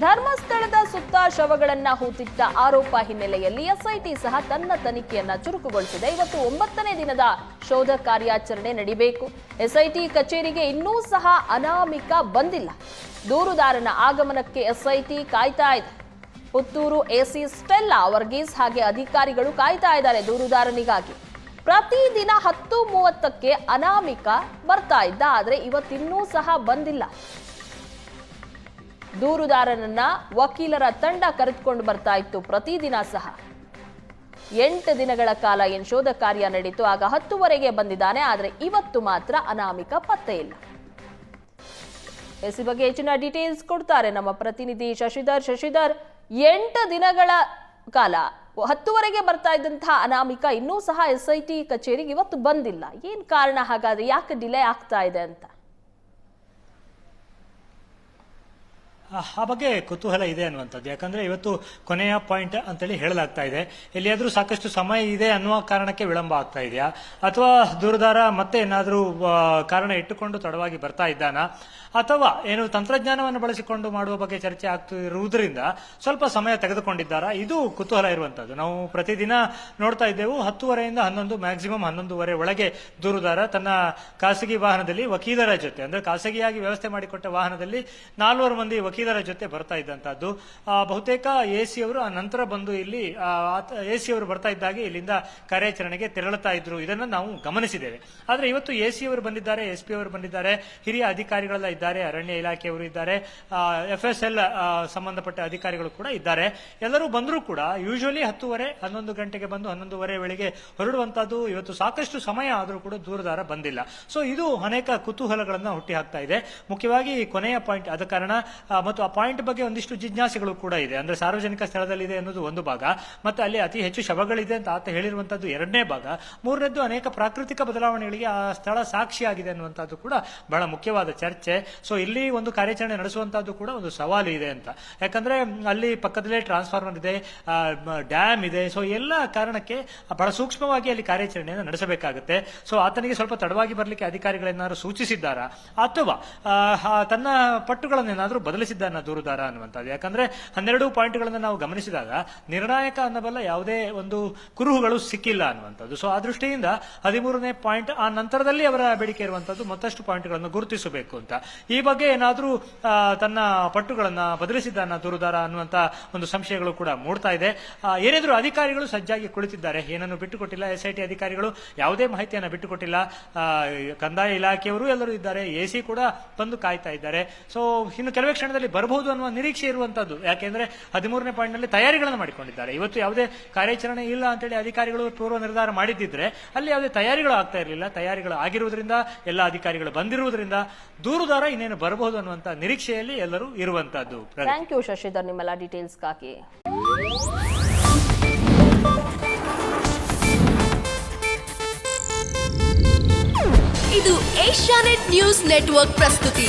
ಧರ್ಮಸ್ಥಳದ ಸುತ್ತ ಶವಗಳನ್ನ ಹೂತಿಟ್ಟ ಆರೋಪ ಹಿನ್ನೆಲೆಯಲ್ಲಿ ಎಸ್ಐಟಿ ಸಹ ತನ್ನ ತನಿಖೆಯನ್ನ ಚುರುಕುಗೊಳಿಸಿದೆ. ಇವತ್ತು ಒಂಬತ್ತನೇ ದಿನದ ಶೋಧ ಕಾರ್ಯಾಚರಣೆ ನಡಿಬೇಕು. ಎಸ್ಐಟಿ ಕಚೇರಿಗೆ ಇನ್ನೂ ಸಹ ಅನಾಮಿಕ ಬಂದಿಲ್ಲ. ದೂರುದಾರನ ಆಗಮನಕ್ಕೆ ಎಸ್ಐಟಿ ಕಾಯ್ತಾ ಇದೆ. ಪುತ್ತೂರು ಎಸಿ ಸ್ಟೆಲ್ಲಾ ವರ್ಗೀಸ್ ಹಾಗೆ ಅಧಿಕಾರಿಗಳು ಕಾಯ್ತಾ ಇದ್ದಾರೆ ದೂರುದಾರನಿಗಾಗಿ. ಪ್ರತಿದಿನ ಹತ್ತು ಮೂವತ್ತಕ್ಕೆ ಅನಾಮಿಕ ಬರ್ತಾ ಇದ್ದ, ಆದರೆ ಇವತ್ತಿನ್ನೂ ಸಹ ಬಂದಿಲ್ಲ. ದೂರುದಾರನನ್ನ ವಕೀಲರ ತಂಡ ಕರೆದುಕೊಂಡು ಬರ್ತಾ ಇತ್ತು. ಪ್ರತಿದಿನ ಸಹ ಎಂಟು ದಿನಗಳ ಕಾಲ ಏನು ಶೋಧ ಕಾರ್ಯ ನಡೀತು, ಆಗ ಹತ್ತುವರೆಗೆ ಬಂದಿದ್ದಾನೆ, ಆದರೆ ಇವತ್ತು ಮಾತ್ರ ಅನಾಮಿಕ ಪತ್ತೆ ಇಲ್ಲ. ಎಸ್ ಬಗ್ಗೆ ಹೆಚ್ಚಿನ ಡೀಟೇಲ್ಸ್ ಕೊಡ್ತಾರೆ ನಮ್ಮ ಪ್ರತಿನಿಧಿ ಶಶಿಧರ್. ಶಶಿಧರ್, ಎಂಟು ದಿನಗಳ ಕಾಲ ಹತ್ತುವರೆಗೆ ಬರ್ತಾ ಇದ್ದಂತಹ ಅನಾಮಿಕ ಇನ್ನೂ ಸಹ ಎಸ್ ಐ ಟಿ ಕಚೇರಿಗೆ ಇವತ್ತು ಬಂದಿಲ್ಲ. ಏನ್ ಕಾರಣ? ಹಾಗಾದ್ರೆ ಯಾಕೆ ಡಿಲೇ ಆಗ್ತಾ ಇದೆ ಅಂತ? ಆ- ಬಗ್ಗೆ ಕುತೂಹಲ ಇದೆ ಅನ್ನುವಂಥದ್ದು. ಯಾಕಂದ್ರೆ ಇವತ್ತು ಕೊನೆಯ ಪಾಯಿಂಟ್ ಅಂತೇಳಿ ಹೇಳಲಾಗ್ತಾ ಇದೆ. ಎಲ್ಲಿಯಾದ್ರೂ ಸಾಕಷ್ಟು ಸಮಯ ಇದೆ ಅನ್ನುವ ಕಾರಣಕ್ಕೆ ವಿಳಂಬ ಆಗ್ತಾ ಇದೆಯಾ? ಅಥವಾ ದೂರದಾರ ಮತ್ತೆ ಏನಾದರೂ ಕಾರಣ ಇಟ್ಟುಕೊಂಡು ತಡವಾಗಿ ಬರ್ತಾ ಇದ್ದಾನಾ? ಅಥವಾ ಏನು ತಂತ್ರಜ್ಞಾನವನ್ನು ಬಳಸಿಕೊಂಡು ಮಾಡುವ ಬಗ್ಗೆ ಚರ್ಚೆ ಆಗ್ತಿರುವುದರಿಂದ ಸ್ವಲ್ಪ ಸಮಯ ತೆಗೆದುಕೊಂಡಿದ್ದಾರಾ? ಇದು ಕುತೂಹಲ ಇರುವಂತದ್ದು ನಾವು ಪ್ರತಿದಿನ ನೋಡ್ತಾ ಇದ್ದೆವು, ಹತ್ತುವರೆಯಿಂದ ಹನ್ನೊಂದು, ಮ್ಯಾಕ್ಸಿಮಮ್ ಹನ್ನೊಂದುವರೆ ಒಳಗೆ ದೂರುದಾರ ತನ್ನ ಖಾಸಗಿ ವಾಹನದಲ್ಲಿ ವಕೀಲರ ಜೊತೆ, ಅಂದ್ರೆ ಖಾಸಗಿಯಾಗಿ ವ್ಯವಸ್ಥೆ ಮಾಡಿಕೊಟ್ಟ ವಾಹನದಲ್ಲಿ ನಾಲ್ವರು ಮಂದಿ ವಕೀಲರ ಜೊತೆ ಬರ್ತಾ ಇದ್ದಂತಹದ್ದು. ಬಹುತೇಕ ಎ ಅವರು ಆ ನಂತರ ಬಂದು ಇಲ್ಲಿ ಎ ಸಿ ಅವರು ಬರ್ತಾ ಇದ್ದಾಗೆ ಇಲ್ಲಿಂದ ಕಾರ್ಯಾಚರಣೆಗೆ ತೆರಳುತ್ತಾ ಇದ್ರು. ಇದನ್ನು ನಾವು ಗಮನಿಸಿದ್ದೇವೆ. ಆದ್ರೆ ಇವತ್ತು ಎ ಅವರು ಬಂದಿದ್ದಾರೆ ಎಸ್ ಪಿ ಅವರು ಬಂದಿದ್ದಾರೆ, ಹಿರಿಯ ಅಧಿಕಾರಿಗಳೆಲ್ಲ ಇದ್ದಾರೆ, ಅರಣ್ಯ ಇಲಾಖೆಯವರು ಇದ್ದಾರೆ ಎಫ್ ಎಸ್ ಎಲ್ ಸಂಬಂಧಪಟ್ಟ ಅಧಿಕಾರಿಗಳು ಕೂಡ ಇದ್ದಾರೆ. ಎಲ್ಲರೂ ಬಂದರೂ ಕೂಡ ಯೂಶಲಿ ಹತ್ತುವರೆ, ಹನ್ನೊಂದು ಗಂಟೆಗೆ ಬಂದು ಹನ್ನೊಂದುವರೆ ವೇಳೆಗೆ ಹೊರಡುವಂತಹದ್ದು ಇವತ್ತು ಸಾಕಷ್ಟು ಸಮಯ ಆದರೂ ಕೂಡ ದೂರದಾರ ಬಂದಿಲ್ಲ. ಸೊ ಇದು ಅನೇಕ ಕುತೂಹಲಗಳನ್ನು ಹುಟ್ಟಿ ಹಾಕ್ತಾ ಇದೆ. ಮುಖ್ಯವಾಗಿ ಕೊನೆಯ ಪಾಯಿಂಟ್ ಆದ ಕಾರಣ ಮತ್ತು ಆ ಪಾಯಿಂಟ್ ಬಗ್ಗೆ ಒಂದಿಷ್ಟು ಜಿಜ್ಞಾಸೆಗಳು ಕೂಡ ಇದೆ. ಅಂದ್ರೆ ಸಾರ್ವಜನಿಕ ಸ್ಥಳದಲ್ಲಿದೆ ಅನ್ನೋದು ಒಂದು ಭಾಗ, ಮತ್ತೆ ಅಲ್ಲಿ ಅತಿ ಹೆಚ್ಚು ಶವಗಳಿದೆ ಅಂತ ಆತ ಹೇಳಿರುವಂತದ್ದು ಎರಡನೇ ಭಾಗ. ಮೂರನೇದ್ದು ಅನೇಕ ಪ್ರಾಕೃತಿಕ ಬದಲಾವಣೆಗಳಿಗೆ ಆ ಸ್ಥಳ ಸಾಕ್ಷಿಯಾಗಿದೆ ಅನ್ನುವಂಥದ್ದು ಕೂಡ ಬಹಳ ಮುಖ್ಯವಾದ ಚರ್ಚೆ. ಸೊ ಇಲ್ಲಿ ಒಂದು ಕಾರ್ಯಾಚರಣೆ ನಡೆಸುವಂತಹದ್ದು ಕೂಡ ಒಂದು ಸವಾಲು ಇದೆ ಅಂತ. ಯಾಕಂದ್ರೆ, ಅಲ್ಲಿ ಪಕ್ಕದಲ್ಲೇ ಟ್ರಾನ್ಸ್ಫಾರ್ಮರ್ ಇದೆ ಡ್ಯಾಮ್ ಇದೆ. ಸೊ ಎಲ್ಲ ಕಾರಣಕ್ಕೆ ಬಹಳ ಸೂಕ್ಷ್ಮವಾಗಿ ಅಲ್ಲಿ ಕಾರ್ಯಾಚರಣೆಯನ್ನು ನಡೆಸಬೇಕಾಗುತ್ತೆ. ಸೊ ಆತನಿಗೆ ಸ್ವಲ್ಪ ತಡವಾಗಿ ಬರಲಿಕ್ಕೆ ಅಧಿಕಾರಿಗಳೇನಾದ್ರೂ ಸೂಚಿಸಿದ್ದಾರಾ? ಅಥವಾ ತನ್ನ ಪಟ್ಟುಗಳನ್ನೇನಾದರೂ ಪಟ್ಟುಗಳನ್ನೇನಾದ್ರೂ ಬದಲಿಸಿದ್ದಾನ ದೂರುದಾರ ಅನ್ನುವಂಥದ್ದು. ಯಾಕಂದ್ರೆ ಹನ್ನೆರಡು ಪಾಯಿಂಟ್ಗಳನ್ನು ನಾವು ಗಮನಿಸಿದಾಗ ನಿರ್ಣಾಯಕ ಅನ್ನಬಲ್ಲ ಯಾವುದೇ ಒಂದು ಕುರುಹುಗಳು ಸಿಕ್ಕಿಲ್ಲ ಅನ್ನುವಂಥದ್ದು. ಸೊ ಆ ದೃಷ್ಟಿಯಿಂದ ಹದಿಮೂರನೇ ಪಾಯಿಂಟ್ ಆ ನಂತರದಲ್ಲಿ ಅವರ ಬೇಡಿಕೆ ಇರುವಂತದ್ದು ಮತ್ತಷ್ಟು ಪಾಯಿಂಟ್ಗಳನ್ನು ಗುರುತಿಸಬೇಕು ಅಂತ. ಈ ಬಗ್ಗೆ ಏನಾದರೂ ತನ್ನ ಪಟ್ಟುಗಳನ್ನ ಬದಲಿಸಿದ್ದಾನ ದೂರುದಾರ ಅನ್ನುವಂತ ಒಂದು ಸಂಶಯಗಳು ಕೂಡ ಮೂಡ್ತಾ ಇದೆ. ಏನಿದ್ರು ಅಧಿಕಾರಿಗಳು ಸಜ್ಜಾಗಿ ಕುಳಿತಿದ್ದಾರೆ. ಏನನ್ನು ಬಿಟ್ಟುಕೊಟ್ಟಿಲ್ಲ. ಎಸ್ ಐ ಟಿ ಅಧಿಕಾರಿಗಳು ಯಾವುದೇ ಮಾಹಿತಿಯನ್ನು ಬಿಟ್ಟುಕೊಟ್ಟಿಲ್ಲ. ಕಂದಾಯ ಇಲಾಖೆಯವರು ಎಲ್ಲರೂ ಇದ್ದಾರೆ. ಎ ಸಿ ಕೂಡ ಬಂದು ಕಾಯ್ತಾ ಇದ್ದಾರೆ. ಸೊ ಇನ್ನು ಕೆಲವೇ ಕ್ಷಣದಲ್ಲಿ ಬರಬಹುದು ಅನ್ನುವ ನಿರೀಕ್ಷೆ ಇರುವಂತದ್ದು ಯಾಕೆಂದ್ರೆ ಹದಿಮೂರನೇ ಪಾಯಿಂಟ್ನಲ್ಲಿ ತಯಾರಿಗಳನ್ನು ಮಾಡಿಕೊಂಡಿದ್ದಾರೆ. ಇವತ್ತು ಯಾವುದೇ ಕಾರ್ಯಾಚರಣೆ ಇಲ್ಲ ಅಂತೇಳಿ ಅಧಿಕಾರಿಗಳು ಪೂರ್ವ ನಿರ್ಧಾರ ಮಾಡಿದ್ದಿದ್ರೆ ಅಲ್ಲಿ ಯಾವುದೇ ತಯಾರಿಗಳು ಆಗ್ತಾ ಇರಲಿಲ್ಲ. ತಯಾರಿಗಳು ಆಗಿರುವುದರಿಂದ ಎಲ್ಲ ಅಧಿಕಾರಿಗಳು ಬಂದಿರುವುದರಿಂದ ದೂರುದಾರ ಇನ್ನೇನು ಬರಬಹುದು ಅನ್ನುವಂತ ನಿರೀಕ್ಷೆಯಲ್ಲಿ ಎಲ್ಲರೂ ಇರುವಂತಹದ್ದು. Thank you Shashidhar. ನಿಮ್ಮೆಲ್ಲ ಡೀಟೇಲ್ಸ್ಗಾಗಿ ಇದು ಏಷ್ಯಾನೆಟ್ ನ್ಯೂಸ್ ನೆಟ್ವರ್ಕ್ ಪ್ರಸ್ತುತಿ.